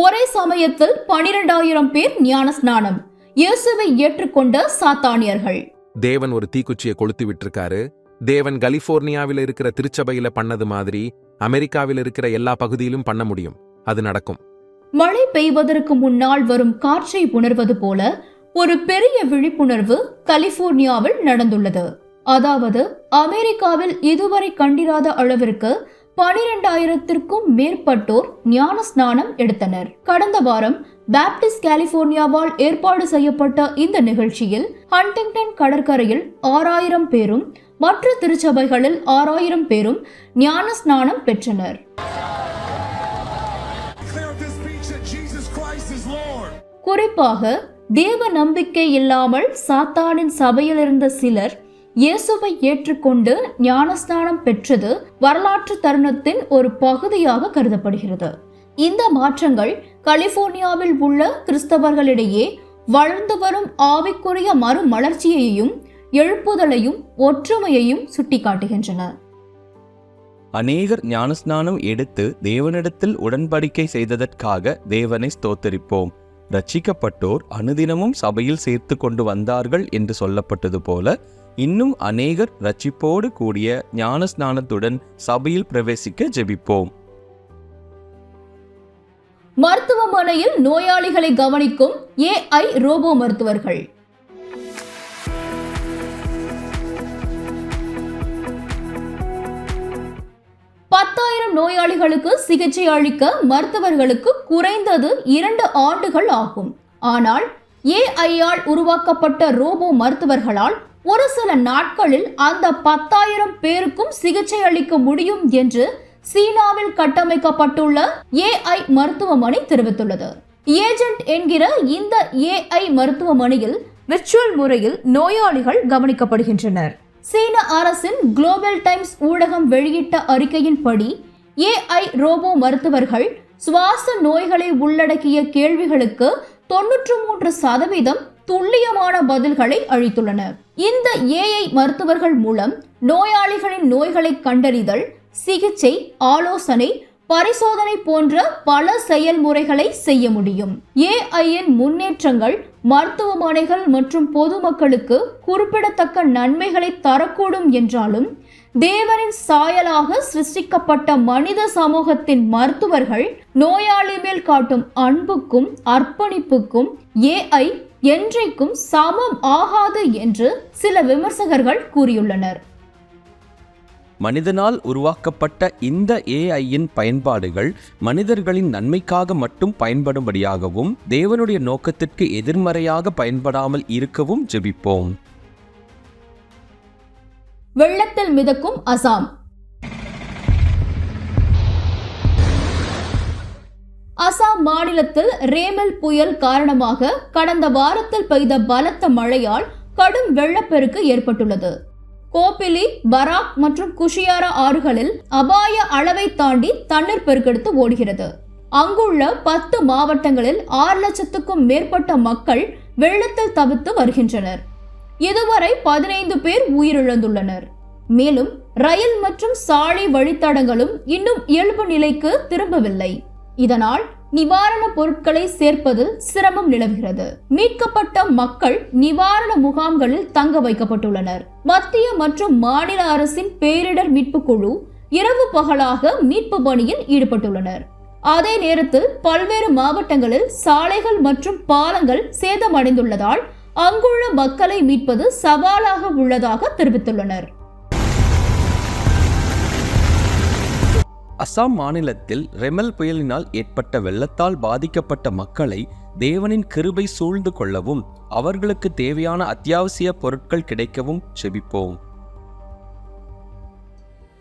ஒரே சமயத்தில் பனிரெண்டாயிரம் பேர் ஞான ஸ்நானம் இயேசுவை ஏற்றுக்கொண்ட சாத்தானியர்கள். தேவன் ஒரு தீக்குச்சியை கொளுத்தி விட்டிருக்காரு. தேவன் கலிபோர்னியாவில் இருக்கிற திருச்சபையில பண்ணது மாதிரி அமெரிக்காவில் இருக்கிற எல்லா பகுதியிலும் பண்ண முடியும். அது நடக்கும். மழை பெய்வதற்கு முன்னால் வரும் காற்றை உணர்வது போல ஒரு பெரிய விழிப்புணர்வு கலிபோர்னியாவில் நடந்துள்ளது. அதாவது அமெரிக்காவில் இதுவரை கண்டிராத அளவிற்கு பனிரெண்டாயிரத்திற்கும் மேற்பட்டோர் ஞான ஸ்நானம் எடுத்தனர் கடந்த வாரம் பாப்டிஸ்ட் கலிபோர்னியாவால் ஏற்பாடு செய்யப்பட்ட இந்த நிகழ்ச்சியில் ஹண்டிங்டன் கடற்கரையில் ஆறாயிரம் பேரும் மற்ற திருச்சபைகளில் ஆறாயிரம் பேரும் ஞான ஸ்நானம் பெற்றனர். குறிப்பாக தேவ நம்பிக்கை இல்லாமல் சாத்தானின் சபையில் இருந்த சிலர் இயேசுவை ஏற்றுக்கொண்டு ஞானஸ்நானம் பெற்றது வரலாற்று தருணத்தின் ஒரு பகுதியாக கருதப்படுகிறது. இந்த மாற்றங்கள் கலிபோர்னியாவில் உள்ள கிறிஸ்தவர்களிடையே வளர்ந்து வரும் ஆவிக்குரிய மறுமலர்ச்சியையும் எழுப்புதலையும் ஒற்றுமையையும் சுட்டிக்காட்டுகின்றன. அநேகர் ஞானஸ்நானம் எடுத்து தேவனிடத்தில் உடன்படிக்கை செய்ததற்காக தேவனை ஸ்தோத்தரிப்போம். ரட்சிக்கப்பட்டோர் அனுதினமும் சபையில் சேர்த்து கொண்டு வந்தார்கள் என்று சொல்லப்பட்டது போல இன்னும் அநேகர் ரட்சிப்போடு கூடிய ஞானஸ்நானத்துடன் சபையில் பிரவேசிக்க ஜெபிப்போம். மருத்துவமனையில் நோயாளிகளை கவனிக்கும் ஏஐ ரோபோ மருத்துவர்கள். பத்தாயிரம் நோயாளிகளுக்கு சிகிச்சை அளிக்க மருத்துவர்களுக்கு குறைந்தது இரண்டு ஆண்டுகள் ஆகும். ஆனால் ஏஐயால் உருவாக்கப்பட்ட ரோபோ மருத்துவர்களால் ஒரு சில நாட்களில் அந்த பத்தாயிரம் பேருக்கும் சிகிச்சை அளிக்க முடியும் என்று சீனாவில் கட்டமைக்கப்பட்டுள்ள ஏஐ மருத்துவமனை தெரிவித்துள்ளது. ஏஜென்ட் என்கிற இந்த ஏஐ மருத்துவமனையில் விர்ச்சுவல் முறையில் நோயாளிகள் கவனிக்கப்படுகின்றனர். சீன அரசின் குளோபல் டைம்ஸ் ஊடகம் வெளியிட்ட அறிக்கையின்படி ஏஐ ரோபோ மருத்துவர்கள் சுவாச நோய்களை உள்ளடக்கிய கேள்விகளுக்கு தொன்னூற்று மூன்று சதவீதம் துல்லியமான பதில்களை அளித்துள்ளனர். இந்த ஏஐ மருத்துவர்கள் மூலம் நோயாளிகளின் நோய்களை கண்டறிதல் சிகிச்சை ஆலோசனை பரிசோதனை போன்ற பல செயல்முறைகளை செய்ய முடியும். ஏஐயின் முன்னேற்றங்கள் மருத்துவமனைகள் மற்றும் பொதுமக்களுக்கு குறிப்பிடத்தக்க நன்மைகளை தரக்கூடும் என்றாலும் தேவனின் சாயலாக சிருஷ்டிக்கப்பட்ட மனித சமூகத்தின் மருத்துவர்கள் நோயாளி மேல் காட்டும் அன்புக்கும் அர்ப்பணிப்புக்கும் ஏஐ என்றைக்கும் சமம் ஆகாது என்று சில விமர்சகர்கள் கூறியுள்ளனர். மனிதனால் உருவாக்கப்பட்ட இந்த ஏஐயின் பயன்பாடுகள் மனிதர்களின் நன்மைக்காக மட்டும் பயன்படும்படியாகவும் தேவனுடைய நோக்கத்திற்கு எதிர்மறையாக பயன்படாமல் இருக்கவும் ஜெபிப்போம். வெள்ளத்தில் மிதக்கும் அசாம். மாநிலத்தில் ரேமல் புயல் காரணமாக கடந்த வாரத்தில் பெய்த பலத்த மழையால் கடும் வெள்ளப்பெருக்கு ஏற்பட்டுள்ளது. கோபிலி பராக் மற்றும் குஷியாரா ஆறுகளில் அபாய அளவை தாண்டி தண்ணீர் பெருக்கெடுத்து ஓடுகிறது. அங்குள்ள பத்து மாவட்டங்களில் ஆறு லட்சத்துக்கும் மேற்பட்ட மக்கள் வெள்ளத்தில் தவித்து வருகின்றனர். இதுவரை பதினைந்து பேர் உயிரிழந்துள்ளனர். மேலும் ரயில் மற்றும் சாலை வழித்தடங்களும் இன்னும் இயல்பு நிலைக்கு திரும்பவில்லை. இதனால் நிவாரணப் பொருட்களை சேர்ப்பதில் சிரமம் நிலவுகிறது. மீட்கப்பட்ட மக்கள் நிவாரண முகாம்களில் தங்க வைக்கப்பட்டுள்ளனர். மத்திய மற்றும் மாநில அரசின் பேரிடர் மீட்பு குழு இரவு பகலாக மீட்பு பணியில் ஈடுபட்டுள்ளனர். அதே நேரத்தில் பல்வேறு மாவட்டங்களில் சாலைகள் மற்றும் பாலங்கள் சேதமடைந்துள்ளதால் அங்குள்ள மக்களை மீட்பது சவாலாக உள்ளதாக தெரிவித்துள்ளனர். அசாம் மாநிலத்தில் ரெமல் புயலினால் ஏற்பட்ட வெள்ளத்தால் பாதிக்கப்பட்ட மக்களை தேவனின் கிருபை சூழ்ந்து கொள்ளவும் அவர்களுக்கு தேவையான அத்தியாவசிய பொருட்கள் கிடைக்கவும் செபிப்போம்.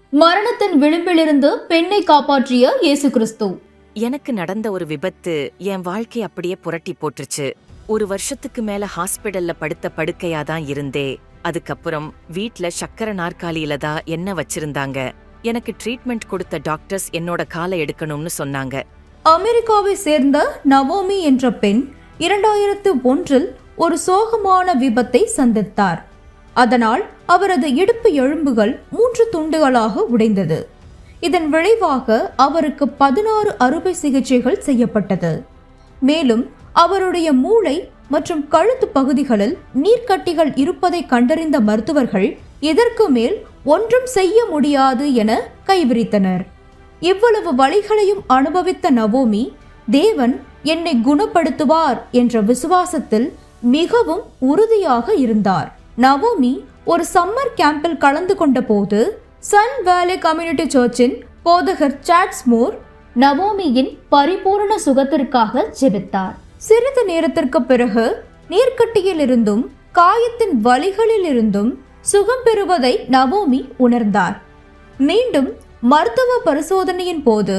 மரணத்தின் விளிம்பிலிருந்து பெண்ணை காப்பாற்றிய இயேசு கிறிஸ்து. எனக்கு நடந்த ஒரு விபத்து என் வாழ்க்கை அப்படியே புரட்டி போட்டுருச்சு. ஒரு வருஷத்துக்கு மேல ஹாஸ்பிடல்ல படுத்த படுக்கையா தான் இருந்தே. அதுக்கப்புறம் வீட்ல சக்கர நாற்காலியில தான் என்ன வச்சிருந்தாங்க. எனக்கு ட்ரீட்மெண்ட் கொடுத்த டாக்டர்ஸ் என்னோட காலை எடுக்கணும்னு சொன்னாங்க. அமெரிக்காவை சேர்ந்த நவோமி என்ற பெண் இரண்டாயிரத்து ஒன்றில் ஒரு சோகமான விபத்தை சந்தித்தார். அதனால் அவரது இடுப்பு எலும்புகள் மூன்று துண்டுகளாக உடைந்தது. இதன் விளைவாக அவருக்கு பதினாறு அறுவை சிகிச்சைகள் செய்யப்பட்டது. மேலும் அவருடைய மூளை மற்றும் கழுத்து பகுதிகளில் நீர்க்கட்டிகள் இருப்பதை கண்டறிந்த மருத்துவர்கள் இதற்கு மேல் ஒன்றும் செய்ய முடியாது என கைவிரித்தனர். இவ்வளவு வழிகளையும் அனுபவித்த நவோமி தேவன் என்னை குணப்படுத்துவார் என்ற விசுவாசத்தில் மிகவும் உறுதியாக இருந்தார். நவோமி ஒரு சம்மர் கேம்பில் கலந்து கொண்ட போது சன் வேலி கம்யூனிட்டி சர்ச்சின் போதகர் சாட்ஸ் மூர் நவோமியின் பரிபூரண சுகத்திற்காக ஜெபித்தார். சிறிது நேரத்திற்கு பிறகு நீர்க்கட்டியிலிருந்தும் காயத்தின் வலிகளிலிருந்தும் சுகம் பெறுவதை நவோமி உணர்ந்தார். மீண்டும் மருத்துவ பரிசோதனையின் போது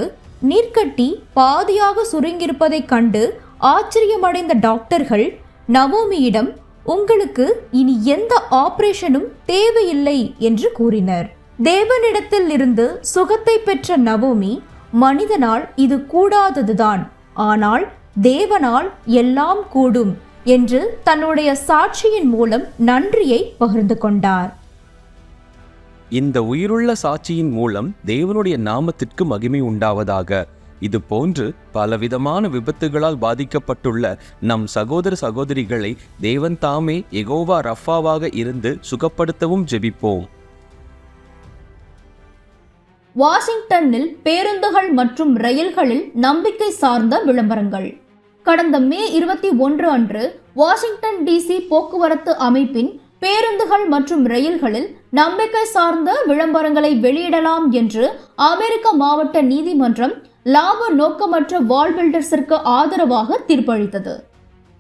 நீர்க்கட்டி பாதியாக சுருங்கியிருப்பதைக் கண்டு ஆச்சரியமடைந்த டாக்டர்கள் நவோமியிடம் உங்களுக்கு இனி எந்த ஆபரேஷனும் தேவையில்லை என்று கூறினர். தேவனிடத்தில் இருந்து சுகத்தை பெற்ற நவோமி மனிதனால் இது கூடாததுதான். ஆனால் தேவனால் எல்லாம் கூடும். என்று தன்னுடைய சாட்சியின் மூலம் நன்றியை பகிர்ந்து கொண்டார். இந்த உயிருள்ள சாட்சியின் மூலம் தேவனுடைய நாமத்திற்கு மகிமை உண்டாவதாக. இது போன்று பலவிதமான விபத்துகளால் பாதிக்கப்பட்டுள்ள நம் சகோதர சகோதரிகளை தேவன் தாமே எகோவா ரஃபாவாக இருந்து சுகப்படுத்தவும் ஜெபிப்போம். வாஷிங்டனில் பேருந்துகள் மற்றும் ரயில்களில் நம்பிக்கை சார்ந்த விளம்பரங்கள். கடந்த மே இருபத்தி ஒன்று அன்று வாஷிங்டன் டிசி போக்குவரத்து அமைப்பின் பேருந்துகள் மற்றும் ரயில்களில் நம்பிக்கை சார்ந்த விளம்பரங்களை வெளியிடலாம் என்று அமெரிக்க மாவட்ட நீதிமன்றம் லாப நோக்கமற்ற வால் பில்டர்ஸிற்கு ஆதரவாக தீர்ப்பளித்தது.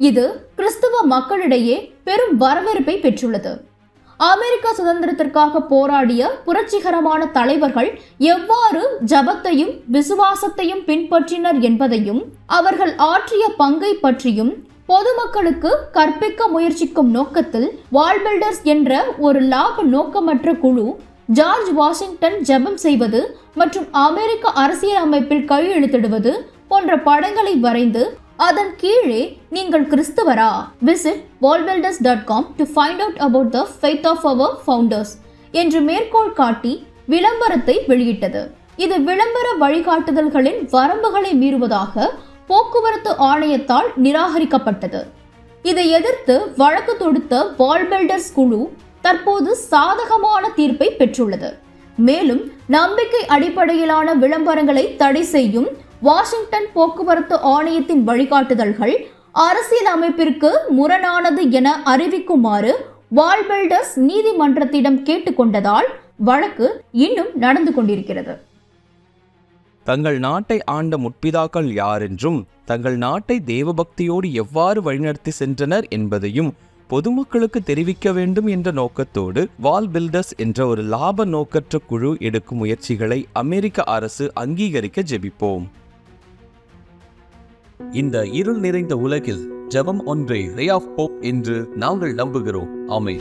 இது கிறிஸ்துவ மக்களிடையே பெரும் வரவேற்பை பெற்றுள்ளது. அமெரிக்க சுதந்திரத்திற்காக போராடிய புரட்சிகரமான தலைவர்கள் எவ்வாறு ஜபத்தையும் விசுவாசத்தையும் பின்பற்றினர் என்பதையும் அவர்கள் ஆற்றிய பங்கை பற்றியும் பொதுமக்களுக்கு கற்பிக்க முயற்சிக்கும் நோக்கத்தில் வால்பில்டர்ஸ் என்ற ஒரு லாப நோக்கமற்ற குழு ஜார்ஜ் வாஷிங்டன் ஜெபம் செய்வது மற்றும் அமெரிக்க அரசியல் அமைப்பில் கையெழுத்திடுவது போன்ற படங்களை வரைந்து அதன் கீழே நீங்கள் கிறிஸ்தவரா? Visit WallBuilders dot com to find out about the faith of our founders என்று மேற்கோள் காட்டி விளம்பரத்தை வெளியிட்டது. இது விளம்பர வழிகாட்டுதல்களின் வரம்புகளை மீறுவதாக போக்குவரத்து ஆணையத்தால் நிராகரிக்கப்பட்டது. இதை எதிர்த்து வழக்கு தொடுத்த வால்பெல்டர்ஸ் குழு தற்போது சாதகமான தீர்ப்பை பெற்றுள்ளது. மேலும் நம்பிக்கை அடிப்படையிலான விளம்பரங்களை தடை செய்யும் வாஷிங்டன் போக்குவரத்து ஆணையத்தின் வழிகாட்டுதல்கள் அரசியல் அமைப்பிற்கு முரணானது என அறிவிக்குமாறு வால்பெல்டர்ஸ் நீதிமன்றத்திடம் கேட்டுக்கொண்டதால் வழக்கு இன்னும் நடந்து கொண்டிருக்கிறது. தங்கள் நாட்டை ஆண்ட முற்பிதாக்கள் யாரென்றும் தங்கள் நாட்டை தேவபக்தியோடு எவ்வாறு வழிநடத்தி சென்றனர் என்பதையும் பொதுமக்களுக்கு தெரிவிக்க வேண்டும் என்ற நோக்கத்தோடு வால் பில்டர்ஸ் என்ற ஒரு லாப நோக்கற்ற குழு எடுக்கும் முயற்சிகளை அமெரிக்க அரசு அங்கீகரிக்க ஜெபிப்போம். இந்த இருள் நிறைந்த உலகில் ஜெபம் ஒன்றே ரே ஆஃப் போப் என்று நாங்கள் நம்புகிறோம். ஆமே